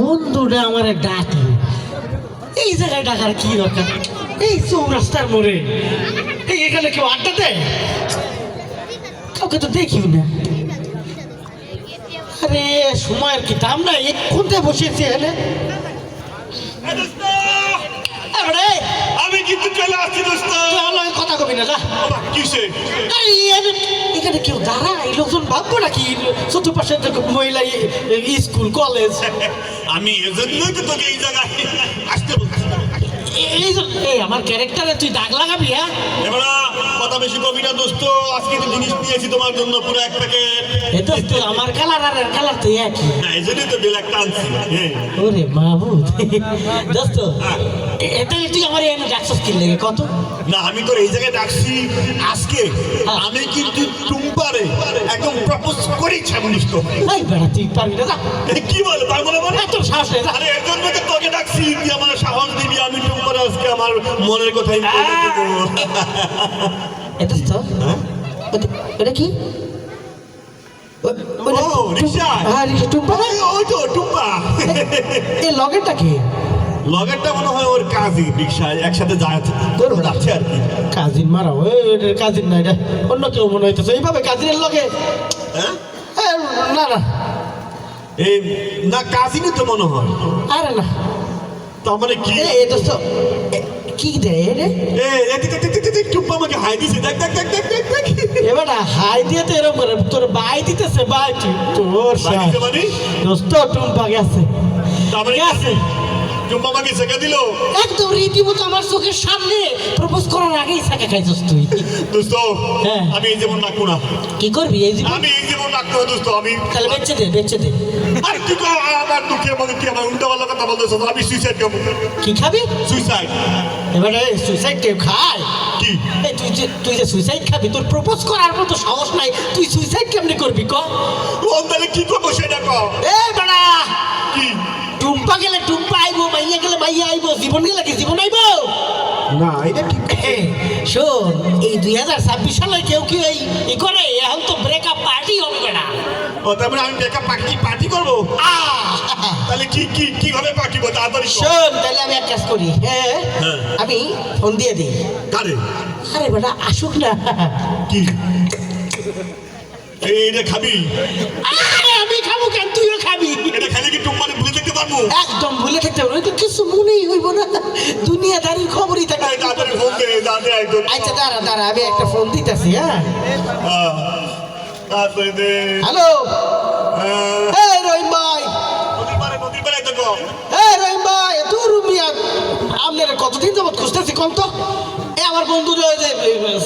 বন্ধুটা আমার ডাকলো এই জায়গায় ডাকার কি দরকার? এই চৌরাস্তার মোড়ে। এই এখানে কেউ আড্ডা দেয়? কাউকে তো দেখি না। আরে, সময়ের কি দাম নাই? এক্ষুনতে বসেছি এখানে। আমি কিন্তু চলে আসছি দোস্ত। চলো, কথা কবি না যা। কিসে? এখানে- কেউ দাঁড়ায়? লোকজন ভাববো নাকি? চতুর্পাশে মহিলা স্কুল কলেজ? আমি এজন্যই তো তোকে এই জায়গায় এই আমার ক্যারেক্টারে তুই দাগ লাগাবি হ্যাঁ? এবার কথা বেশি কবি না দোস্ত। আজকে তো জিনিস নিয়েছি তোমার জন্য পুরো এক প্যাকেট এ তো তো আমার কালার আর কালার তো একই না এই জন্যই তো বেলা টানছি হ্যাঁ। ওরে মাহবুদ দোস্ত এ- এটা তুই আমার এনে ডাকছস কি লেগে কত? না আমি তোর এই জায়গায় ডাকছি আজকে। হ্যাঁ। আমি কিন্তু টুম্পারে একদম প্রপোজ করেছি এমনিস তো। এই বেড়া তুই পারবি না কি বলে পারব না মানে এত সাহস নেই আরে তোকে ডাকছি তুই আমার সাহস দিবি আমি টুম্পারে আজকে আমার মনের কথাই এটা তো হ্যাঁ? এটা কি? হ্যাঁ রিক্সা তো টুম্পা। এই লগেরটা কি? লগেরটা মনে হয় ওর কাজই রিক্সায় একসাথে তোর যাচ্ছে আর কি। কাজিন মারা ওই এটা কাজিন না এটা অন্য কেউ মনে হইতেছে। এইভাবে কাজিনের লগে? হ্যাঁ? না না। এই না কাজিনই তো মনে হয়। আরে না। তার মানে কি? এ এ দোস্ত কি দেয় রে? এ টুম্পা আমাকে হাই দিছে। দেখ দেখ দেখ দেখ দেখ দেখ। এবার হাই দিয়ে তো এরকম করে তোর বাই দিতেছে বাই তোর মানে? দোস্ত টুম্পা গেছে। মানে গেছে। আমাকে শেখা দিল? একদম রীতিমতো আমার চোখের সামনে প্রপোজ করার আগেই সাকে খাইছস তুই। দোস্ত হ্যাঁ। আমি এই যেমন রাখব না। কি করবি এই জীবন? আমি এই যেমন রাখব দোস্ত আমি তাহলে বেচে দে বেচে দে। আর তুই তো আমার দুঃখে আমাকে কি আমার উল্টা পাল্টা কথা বলতেছ? আমি সুইসাইড করব কি খাবি? সুইসাইড এবারে সুইসাইড কেউ খায়? কি? তুই যে তুই যে সুইসাইড খাবি তোর প্রপোজ করার মতো সাহস নাই। তুই সুইসাইড কেমনি করবি ক? ও তাহলে কি করব সেটা কও এ বাড়া! কি? টুম্পা গেলে টুম্পা আইবো মাইয়া গেলে মাইয়া আইবো জীবন গেলে কি জীবন আইবো? না এটা ঠিক। এ, শোন এই দুই হাজার ছাব্বিশ সালে কেউ কি এই ই করে? এখন তো ব্রেকআপ পার্টি হবে ও তারপরে আমি বেকা পার্টি পার্টি করব! তাহলে কি কি কীভাবে পাঠিব তাড়াতাড়ি শোন তাহলে আমি এক কাজ করি হ্যাঁ। আমি ফোন দিয়ে দিই। কারে? আরে বেটা আসুক না। কি? এইটা খাবি। এটা খেলে কি টুম্পানে ভুলে পারব? একদম ভুলে থাকতে হবে নয়তো কিছু মনেই হইব না। দুনিয়াদারির খবরই থাকে। তাড়াতাড়ি ফোন দে তাড়াতাড়ি একদম আচ্ছা দাঁড়া দাঁড়া আমি একটা ফোন দিতেছি হ্যাঁ? হ্যাঁ। দে। হ্যালো? হ্যাঁ। রহিম ভাই। রহিম ভাই আপনার কতদিন যাবত খুঁজতেছি কম তো? এ আমার বন্ধু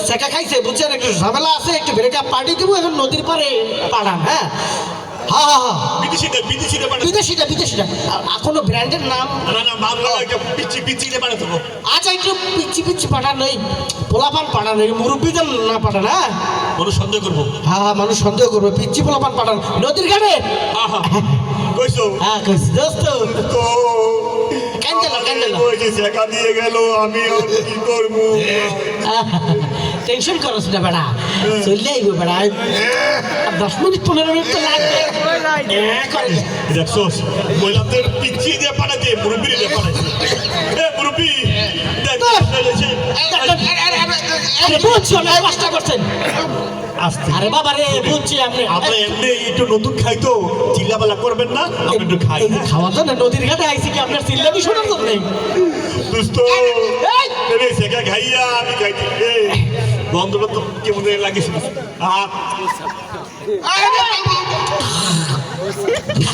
শেখা খাইছে বুঝছেন? একটু ঝামেলা আছে একটু ব্রেকআপ পার্টি দেবো এখন নদীর পারে পাঠান হ্যাঁ? হ্যাঁ হ্যাঁ হ্যাঁ বিদেশিতে বিদেশিতে পাঠাতে বিদেশিটা বিদেশিটা আ- ব্র্যান্ডের নাম না না মামলা একটা পিচ্ছি পিচ্ছিতে পাঠাতে হবে। আচ্ছা একটু পিচ্ছি পিচ্ছি পাঠান ওই পোলাপান পাঠান ওই মুরব্বীদের না পাঠান হ্যাঁ? কোনো সন্দেহ করব। হ্যাঁ হ্যাঁ মানুষ সন্দেহ করবে পিচ্ছি পোলাপান পাঠান। নদীর ঘাটে? কইছো? হ্যাঁ কইছি দোস্ত। তো ওই যে শেখা দিয়ে গেল আমি আর কি করব? টেনশন করছ না বেড়া চলে আইব বেড়া আর দশ মিনিট পনেরো মিনিট তো লাগবে হ্যাঁ, করে। দেখছোস মহিলাদের পিচ্ছি দিয়ে মুরব্বী দিয়ে মুরব্বী আরে বলছি বাবা রে আপনি এমনি একটু নতুন খাই তো চিল্লাপালা করবেন না একটু খাই খাওয়া তো না নদীর ঘাটে আইসি কি আপনার চিল্লাবি শোনার জন্য দুস্থ এই! রে খাইয়া আমি খাইছি তো কেমন লাগিস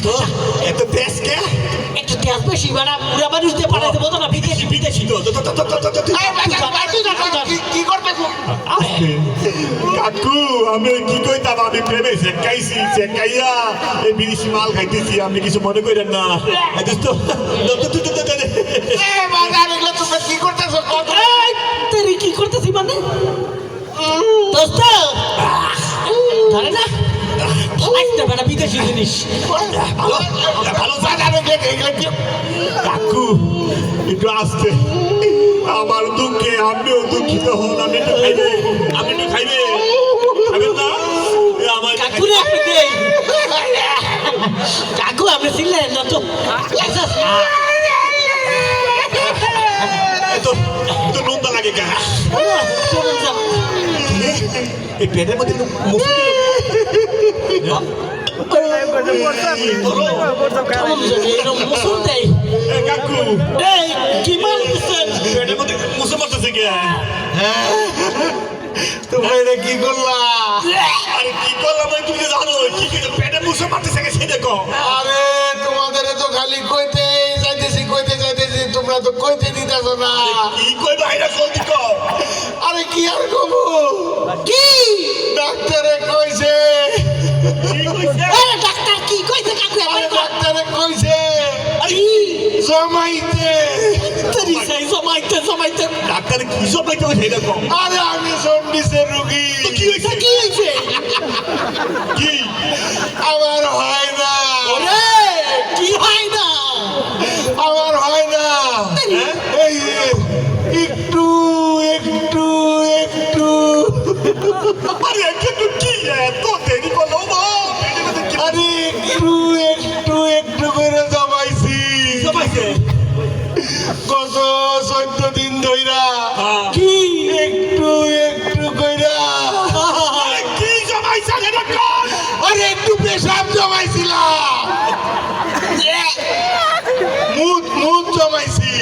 তো এত তেজ কে একটু তেজ বেশি বেড়া পুরা মানুষ দিয়ে পাঠাইতে বলতো না বিদেশি বিদেশি তো কি করবে কাকু আমি কি কইতাম আমি প্রেমে শেখাইছি শেখাইয়া এই বিদেশি মাল খাইতেছি আপনি কিছু মনে করেন না দোস্ত তো তো তো তো তো কি করতেছি মানে দোস্ত! ধরে না? বেড়া বিদেশি জিনিস। ভালো ভালো কাকু একটু আসতে। আমার দুঃখে আপনিও দুঃখিত হন আমি একটু খাইবে আপনি একটু খাইবে। খাবেন না? আমার আপনি দেই কাকু আপনি ছিলেন না তো। তো লাগে যান। এই পেটের মধ্যে কি এটা করলা আরে কি করলাম তুমি জানো কি পেটে মুসুর মারতেছে সেটা কো আরে তোমাদের তো খালি কইতে যাইতেছি কইতে যাইতেছি তোমরা তো কইতে দিতেছ না। কি কই বাইরে জলদি কো জমাইতে তরি সাই জমাইতে জমাইতে ডাক্তার কি পাইতে সেটা কো আরে আমি জন্ডিসের রুগী। কি হইছে কি হইছে কি? আমার হয় না। ওরে কি হয় না? আমার হয় না। এই একটু একটু একটু। আরে ধইরা কি? একটু একটু কইরা। কি সবাইছে সেটা কো আরে একটু পেশাব জমাইছিলা। মুদ মুদ জমাইছি।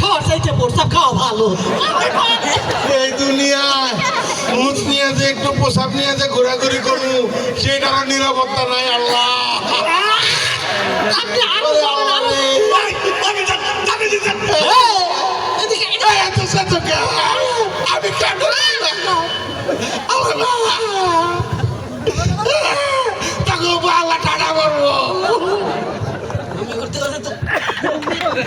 খাওয়ার চাইতে প্রস্তাব খাওয়া ভালো। এই দুনিয়ায় মুখ নিয়ে যে একটু পোশাক নিয়ে যে ঘোরাঘুরি করব সেটারও নিরাপত্তা নাই আল্লাহ। আপনি আমি কেন আল্লাহ।